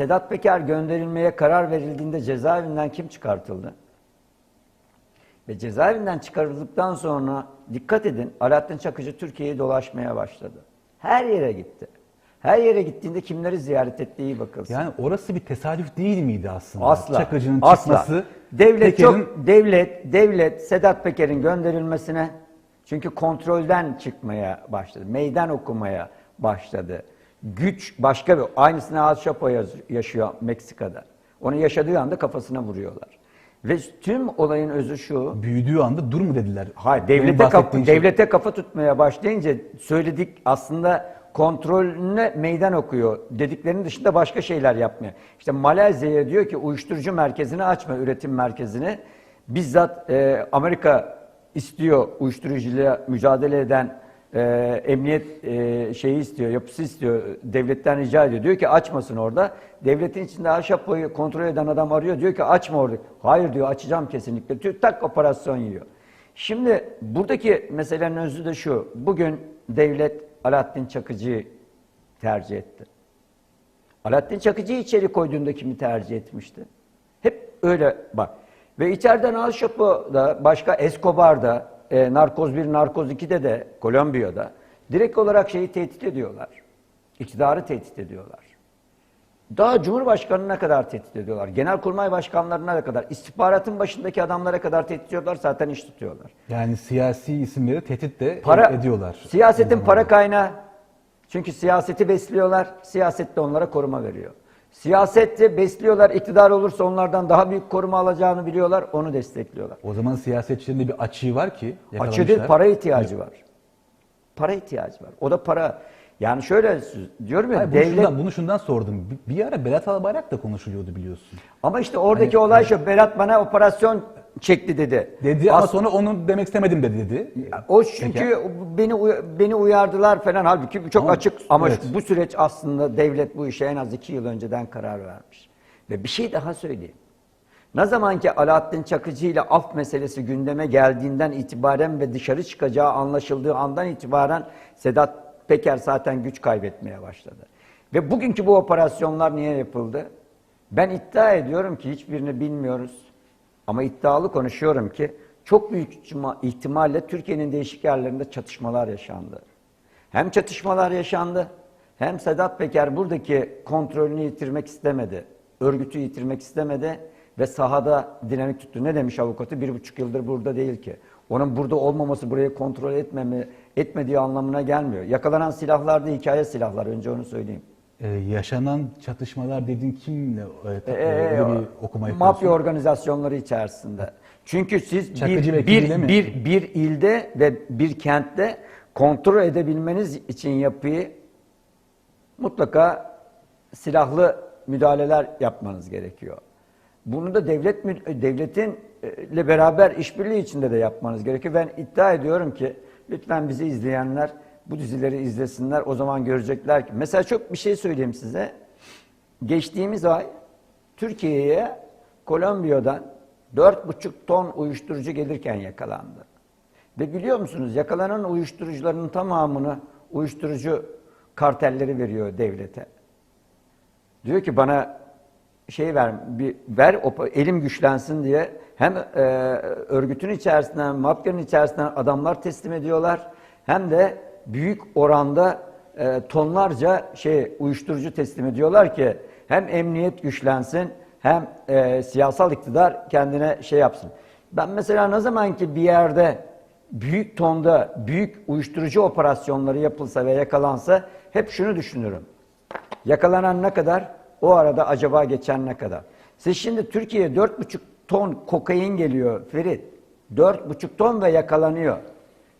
Sedat Peker gönderilmeye karar verildiğinde cezaevinden kim çıkartıldı? Ve cezaevinden çıkarıldıktan sonra dikkat edin Alaaddin Çakıcı Türkiye'yi dolaşmaya başladı. Her yere gitti. Her yere gittiğinde kimleri ziyaret ettiği bakılsın. Yani orası bir tesadüf değil miydi aslında? Asla. Çakıcı'nın asla. çıkması. Devlet çok devlet devlet Sedat Peker'in gönderilmesine çünkü kontrolden çıkmaya başladı. Meydan okumaya başladı. Güç başka bir aynısını Al Chapo yaşıyor Meksika'da. Onu yaşadığı anda kafasına vuruyorlar. Ve tüm olayın özü şu. büyüdüğü anda dur mu dediler? Hayır, devlete kafa, şey- devlete kafa tutmaya başlayınca söyledik aslında kontrolüne meydan okuyor. Dediklerinin dışında başka şeyler yapmıyor. İşte Malezya'ya diyor ki uyuşturucu merkezini açma, üretim merkezini. Bizzat e, Amerika istiyor uyuşturucuyla mücadele eden e, emniyet e, şeyi istiyor, yapısı istiyor, devletten rica ediyor. Diyor ki açmasın orada. Devletin içinde Aşapo'yu kontrol eden adam arıyor. Diyor ki açma orada. Hayır diyor açacağım kesinlikle. Diyor, tak operasyon yiyor. Şimdi buradaki meselenin özü de şu. Bugün devlet Alaaddin Çakıcı'yı tercih etti. Alaaddin Çakıcı'yı içeri koyduğunda kimi tercih etmişti? Hep öyle bak. Ve içeriden Al Chapo'da, başka Escobar'da, e, Narkoz 1, Narkoz 2'de de, Kolombiya'da direkt olarak şeyi tehdit ediyorlar. İktidarı tehdit ediyorlar. Daha Cumhurbaşkanı'na kadar tehdit ediyorlar. Genelkurmay başkanlarına da kadar, istihbaratın başındaki adamlara kadar tehdit ediyorlar, zaten iş tutuyorlar. Yani siyasi isimleri tehdit de Para, ediyorlar. Siyasetin para kaynağı. Çünkü siyaseti besliyorlar, siyaset de onlara koruma veriyor. Siyasette besliyorlar, iktidar olursa onlardan daha büyük koruma alacağını biliyorlar, onu destekliyorlar. O zaman siyasetçilerin de bir açığı var ki Açığı değil, para ihtiyacı var. Para ihtiyacı var. O da para. Yani şöyle diyorum ya, Hayır, bunu, devlet... şundan, bunu şundan sordum. Bir, bir ara Berat Albayrak da konuşuluyordu biliyorsun. Ama işte oradaki Hani- olay şu, Berat bana operasyon çekti dedi. Dedi ama As- sonra onu demek istemedim de dedi. O çünkü beni uy- beni uyardılar falan halbuki bu çok Ama- açık ama evet. bu süreç aslında devlet bu işe en az iki yıl önceden karar vermiş. Ve bir şey daha söyleyeyim. Ne zaman ki Alaaddin Çakıcı ile af meselesi gündeme geldiğinden itibaren ve dışarı çıkacağı anlaşıldığı andan itibaren Sedat Peker zaten güç kaybetmeye başladı. Ve bugünkü bu operasyonlar niye yapıldı? Ben iddia ediyorum ki hiçbirini bilmiyoruz. Ama iddialı konuşuyorum ki çok büyük ihtima- ihtimalle Türkiye'nin değişik yerlerinde çatışmalar yaşandı. Hem çatışmalar yaşandı hem Sedat Peker buradaki kontrolünü yitirmek istemedi. Örgütü yitirmek istemedi ve sahada dinamik tuttu. Ne demiş avukatı? Bir buçuk yıldır burada değil ki. Onun burada olmaması burayı kontrol etmemi, etmediği anlamına gelmiyor. Yakalanan silahlar da hikaye silahlar. Önce onu söyleyeyim. Ee, yaşanan çatışmalar dediğin kimle e, Ee, öyle bir okuma yapıyorsun? mafya organizasyonları içerisinde. Çünkü siz Çakıcı bir, bir, bir, bir ilde ve bir kentte kontrol edebilmeniz için yapıyı mutlaka silahlı müdahaleler yapmanız gerekiyor. Bunu da devlet mü- devletin e, ile beraber işbirliği içinde de yapmanız gerekiyor. Ben iddia ediyorum ki lütfen bizi izleyenler bu dizileri izlesinler. O zaman görecekler ki. Mesela çok bir şey söyleyeyim size. Geçtiğimiz ay Türkiye'ye Kolombiya'dan 4,5 ton uyuşturucu gelirken yakalandı. Ve biliyor musunuz yakalanan uyuşturucuların tamamını uyuşturucu kartelleri veriyor devlete. Diyor ki bana şey ver, bir ver elim güçlensin diye hem e, örgütün içerisinden, mafyanın içerisinden adamlar teslim ediyorlar hem de büyük oranda e, tonlarca şey uyuşturucu teslim ediyorlar ki hem emniyet güçlensin hem e, siyasal iktidar kendine şey yapsın. Ben mesela ne zaman ki bir yerde büyük tonda büyük uyuşturucu operasyonları yapılsa ve yakalansa hep şunu düşünürüm. Yakalanan ne kadar? O arada acaba geçen ne kadar? Siz şimdi Türkiye'ye 4,5 ton kokain geliyor Ferit. 4,5 ton ve yakalanıyor.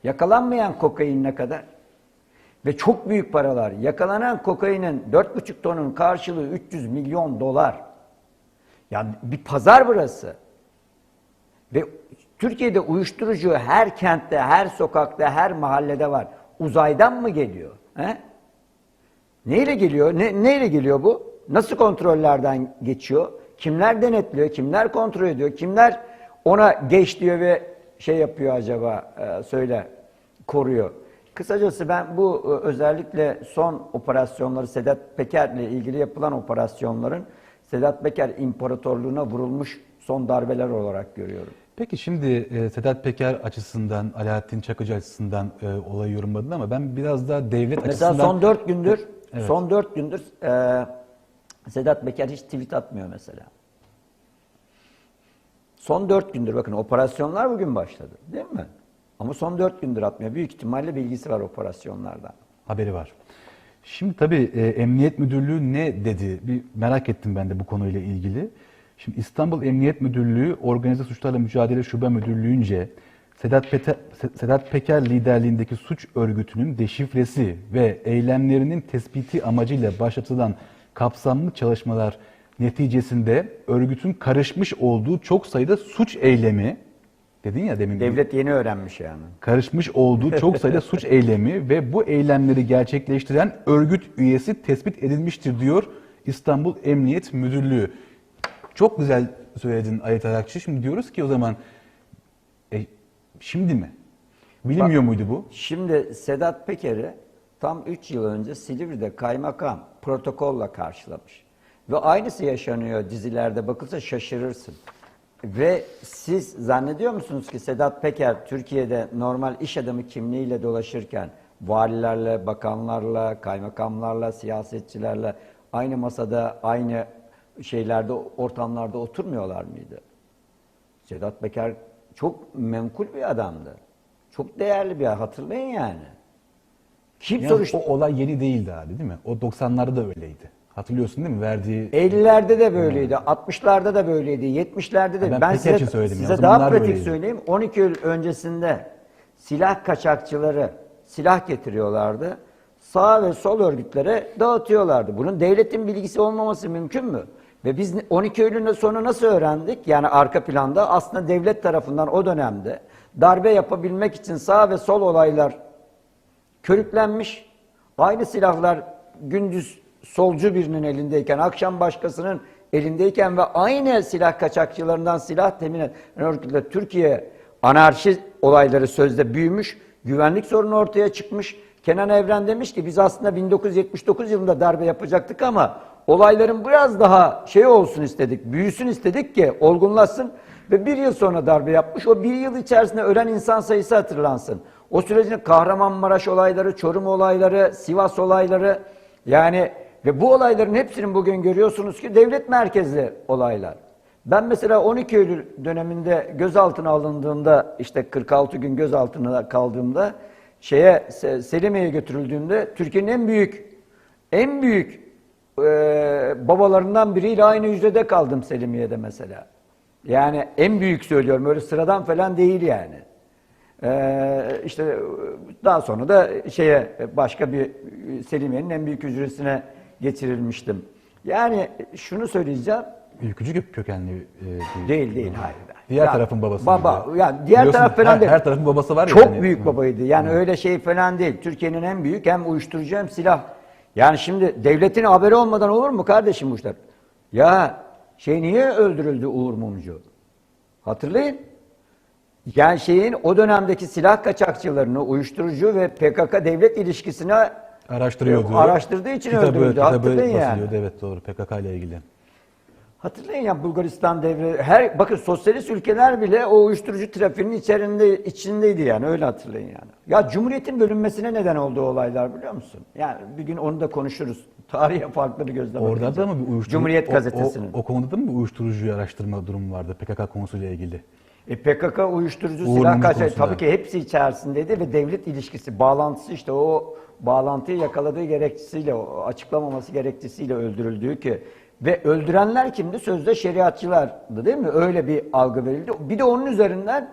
Yakalanmayan kokain ne kadar? Ve çok büyük paralar. Yakalanan kokainin 4,5 tonun karşılığı 300 milyon dolar. Yani bir pazar burası. Ve Türkiye'de uyuşturucu her kentte, her sokakta, her mahallede var. Uzaydan mı geliyor? He? Neyle geliyor? Ne, neyle geliyor bu? Nasıl kontrollerden geçiyor? Kimler denetliyor? Kimler kontrol ediyor? Kimler ona geç diyor ve şey yapıyor acaba? Ee, söyle, koruyor. Kısacası ben bu e, özellikle son operasyonları Sedat Peker'le ilgili yapılan operasyonların Sedat Peker İmparatorluğu'na vurulmuş son darbeler olarak görüyorum. Peki şimdi e, Sedat Peker açısından, Alaaddin Çakıcı açısından e, olayı yorumladın ama ben biraz daha devlet Mesela açısından... son dört gündür, Evet. son dört gündür e, Sedat Peker hiç tweet atmıyor mesela. Son dört gündür bakın operasyonlar bugün başladı değil mi? Ama son dört gündür atmıyor. Büyük ihtimalle bilgisi var operasyonlardan. haberi var. Şimdi tabii e, Emniyet Müdürlüğü ne dedi? Bir merak ettim ben de bu konuyla ilgili. Şimdi İstanbul Emniyet Müdürlüğü Organize Suçlarla Mücadele Şube Müdürlüğü'nce Sedat, Sedat Peker liderliğindeki suç örgütünün deşifresi ve eylemlerinin tespiti amacıyla başlatılan kapsamlı çalışmalar neticesinde örgütün karışmış olduğu çok sayıda suç eylemi dedin ya demin Devlet yeni öğrenmiş yani. karışmış olduğu çok sayıda suç eylemi ve bu eylemleri gerçekleştiren örgüt üyesi tespit edilmiştir diyor İstanbul Emniyet Müdürlüğü. Çok güzel söyledin Ayet Arakçı. Şimdi diyoruz ki o zaman e, şimdi mi? Bilinmiyor muydu bu? Şimdi Sedat Peker'i tam 3 yıl önce Silivri'de kaymakam protokolla karşılamış. Ve aynısı yaşanıyor dizilerde bakılsa şaşırırsın. Ve siz zannediyor musunuz ki Sedat Peker Türkiye'de normal iş adamı kimliğiyle dolaşırken valilerle, bakanlarla, kaymakamlarla, siyasetçilerle aynı masada, aynı şeylerde, ortamlarda oturmuyorlar mıydı? Sedat Peker çok menkul bir adamdı. Çok değerli bir hatırlayın yani. Kim Yani soruştu? o olay yeni değildi abi değil mi? O 90'larda da öyleydi. Hatırlıyorsun değil mi? Verdiği 50'lerde de böyleydi, 60'larda da böyleydi, 70'lerde de. Ha, ben ben size, söyledim ya, size zamanlar daha da pratik öyleydi. söyleyeyim. 12 yıl öncesinde silah kaçakçıları silah getiriyorlardı. Sağ ve sol örgütlere dağıtıyorlardı. Bunun devletin bilgisi olmaması mümkün mü? Ve biz 12 Eylül'den sonra nasıl öğrendik? Yani arka planda aslında devlet tarafından o dönemde darbe yapabilmek için sağ ve sol olaylar körüklenmiş. Aynı silahlar gündüz solcu birinin elindeyken, akşam başkasının elindeyken ve aynı silah kaçakçılarından silah temin eden örgütle Türkiye anarşi olayları sözde büyümüş, güvenlik sorunu ortaya çıkmış. Kenan Evren demiş ki biz aslında 1979 yılında darbe yapacaktık ama olayların biraz daha şey olsun istedik, büyüsün istedik ki olgunlaşsın ve bir yıl sonra darbe yapmış. O bir yıl içerisinde ölen insan sayısı hatırlansın. O sürecin Kahramanmaraş olayları, Çorum olayları, Sivas olayları yani ve bu olayların hepsinin bugün görüyorsunuz ki devlet merkezli olaylar. Ben mesela 12 Eylül döneminde gözaltına alındığımda işte 46 gün gözaltına kaldığımda şeye Se- Selimiye'ye götürüldüğümde Türkiye'nin en büyük en büyük e, babalarından biriyle aynı hücrede kaldım Selimiye'de mesela. Yani en büyük söylüyorum öyle sıradan falan değil yani. Ee, işte daha sonra da şeye başka bir Selimiye'nin en büyük hücresine geçirilmiştim. Yani şunu söyleyeceğim. ülkücü kökenli e, Değil değil hayır. Diğer Ya, tarafın babası. Baba gibi. yani diğer Biliyorsun, taraf falan her, değil. her tarafın babası var ya. Çok hani. büyük Hı. babaydı. Yani öyle şey falan değil. Türkiye'nin en büyük hem uyuşturucu hem silah. Yani şimdi devletin haberi olmadan olur mu kardeşim bu işler? Ya şey niye öldürüldü Uğur Mumcu? Hatırlayın. Yani şeyin o dönemdeki silah kaçakçılarını, uyuşturucu ve PKK devlet ilişkisine Araştırıyordu. Araştırdığı için kitabı, öldürüldü. Kitabı Hatırlayın yani. evet doğru PKK ile ilgili. Hatırlayın ya Bulgaristan devri her bakın sosyalist ülkeler bile o uyuşturucu trafiğinin içerisinde içindeydi yani öyle hatırlayın yani. Ya Cumhuriyet'in bölünmesine neden olduğu olaylar biliyor musun? Yani bir gün onu da konuşuruz. Tarihe farkları gözle Orada da mı bir uyuşturucu? Cumhuriyet o- gazetesinin. O, o, konuda da mı bir uyuşturucuyu araştırma durumu vardı PKK konusuyla ilgili? E PKK uyuşturucu Uğur silah kaçak tabii ki hepsi içerisindeydi ve devlet ilişkisi bağlantısı işte o bağlantıyı yakaladığı gerekçesiyle açıklamaması gerekçesiyle öldürüldüğü ki ve öldürenler kimdi? Sözde şeriatçılardı değil mi? Öyle bir algı verildi. Bir de onun üzerinden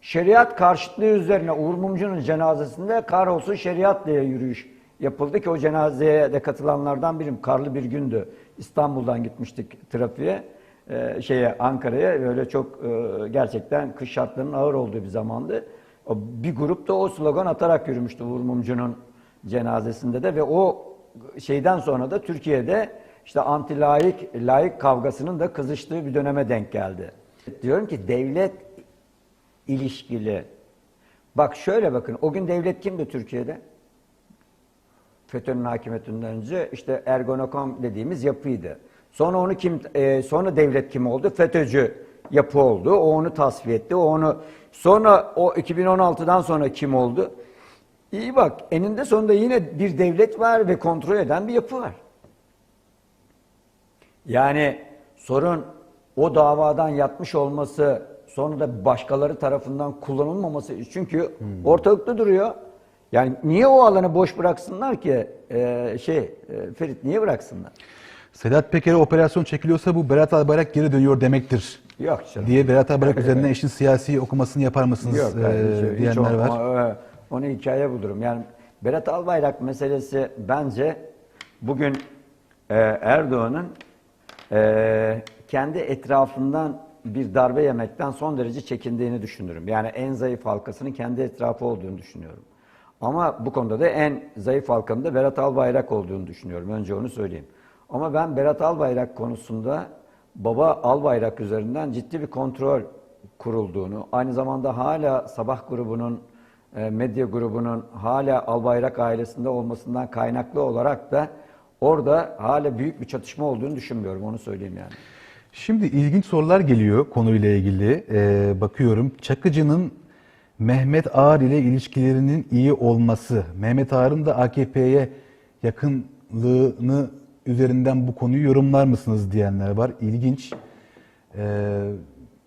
şeriat karşıtlığı üzerine Uğur Mumcu'nun cenazesinde kahrolsun şeriat diye yürüyüş yapıldı ki o cenazeye de katılanlardan birim. Karlı bir gündü. İstanbul'dan gitmiştik trafiğe e, şeye Ankara'ya böyle çok e, gerçekten kış şartlarının ağır olduğu bir zamandı. Bir grup da o slogan atarak yürümüştü Uğur Mumcu'nun cenazesinde de ve o şeyden sonra da Türkiye'de işte anti laik laik kavgasının da kızıştığı bir döneme denk geldi. Diyorum ki devlet ilişkili Bak şöyle bakın o gün devlet kimdi Türkiye'de? FETÖ'nün hakimiyetinden önce işte Ergonokon dediğimiz yapıydı. Sonra onu kim e, sonra devlet kim oldu? FETÖ'cü yapı oldu. O onu tasfiye etti. O onu sonra o 2016'dan sonra kim oldu? İyi bak eninde sonunda yine bir devlet var ve kontrol eden bir yapı var. Yani sorun o davadan yatmış olması sonra da başkaları tarafından kullanılmaması. Çünkü ortalıkta duruyor. Yani niye o alanı boş bıraksınlar ki? Ee, şey e, Ferit niye bıraksınlar? Sedat Peker'e operasyon çekiliyorsa bu Berat Albayrak geri dönüyor demektir. Yok canım. Diye Berat Albayrak üzerinden eşin siyasi okumasını yapar mısınız Yok e, hiç diyenler var. o- o- onu hikaye bulurum. Yani Berat Albayrak meselesi bence bugün e, Erdoğan'ın e, kendi etrafından bir darbe yemekten son derece çekindiğini düşünürüm. Yani en zayıf halkasının kendi etrafı olduğunu düşünüyorum. Ama bu konuda da en zayıf halkanın da Berat Albayrak olduğunu düşünüyorum. Önce onu söyleyeyim. Ama ben Berat Albayrak konusunda baba Albayrak üzerinden ciddi bir kontrol kurulduğunu, aynı zamanda hala Sabah grubunun, medya grubunun hala Albayrak ailesinde olmasından kaynaklı olarak da orada hala büyük bir çatışma olduğunu düşünmüyorum. Onu söyleyeyim yani. Şimdi ilginç sorular geliyor konuyla ilgili. Ee, bakıyorum. Çakıcı'nın Mehmet Ağar ile ilişkilerinin iyi olması, Mehmet Ağar'ın da AKP'ye yakınlığını üzerinden bu konuyu yorumlar mısınız diyenler var. İlginç. Ee,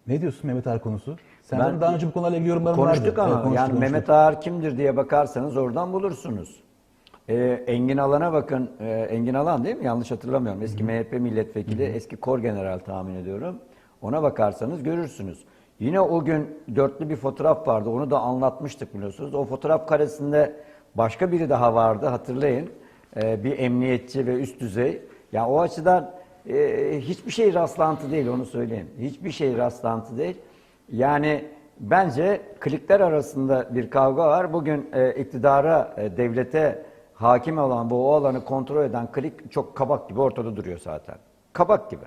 ne diyorsun Mehmet Ağar konusu? Sen Ben- daha önce bu konularla ilgili yorumların Konuştuk vardı. ama Evet, konuştuk, yani konuştuk. Mehmet Ağar kimdir diye bakarsanız oradan bulursunuz. Ee, Engin Alan'a bakın. Ee, Engin Alan değil mi? Yanlış hatırlamıyorum. Eski MHP milletvekili, eski kor general tahmin ediyorum. Ona bakarsanız görürsünüz. Yine o gün dörtlü bir fotoğraf vardı. Onu da anlatmıştık biliyorsunuz. O fotoğraf karesinde başka biri daha vardı hatırlayın. Ee, bir emniyetçi ve üst düzey. Yani o açıdan e, hiçbir şey rastlantı değil onu söyleyeyim. Hiçbir şey rastlantı değil. Yani bence klikler arasında bir kavga var. Bugün e, iktidara, e, devlete hakim olan bu o alanı kontrol eden klik çok kabak gibi ortada duruyor zaten. Kabak gibi.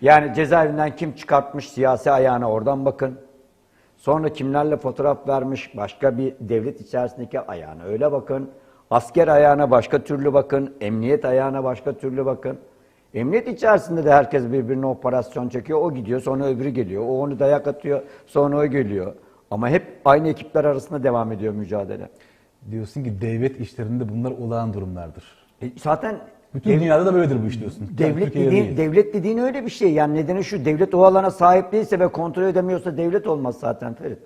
Yani cezaevinden kim çıkartmış siyasi ayağına oradan bakın. Sonra kimlerle fotoğraf vermiş başka bir devlet içerisindeki ayağına öyle bakın. Asker ayağına başka türlü bakın. Emniyet ayağına başka türlü bakın. Emniyet içerisinde de herkes birbirine operasyon çekiyor. O gidiyor sonra öbürü geliyor. O onu dayak atıyor sonra o geliyor. Ama hep aynı ekipler arasında devam ediyor mücadele. Diyorsun ki devlet işlerinde bunlar olağan durumlardır. E, zaten Bütün dev- dünyada da böyledir bu iş diyorsun. Devlet Türkiye'de dediğin, değil. devlet dediğin öyle bir şey. Yani nedeni şu devlet o alana sahip değilse ve kontrol edemiyorsa devlet olmaz zaten Ferit.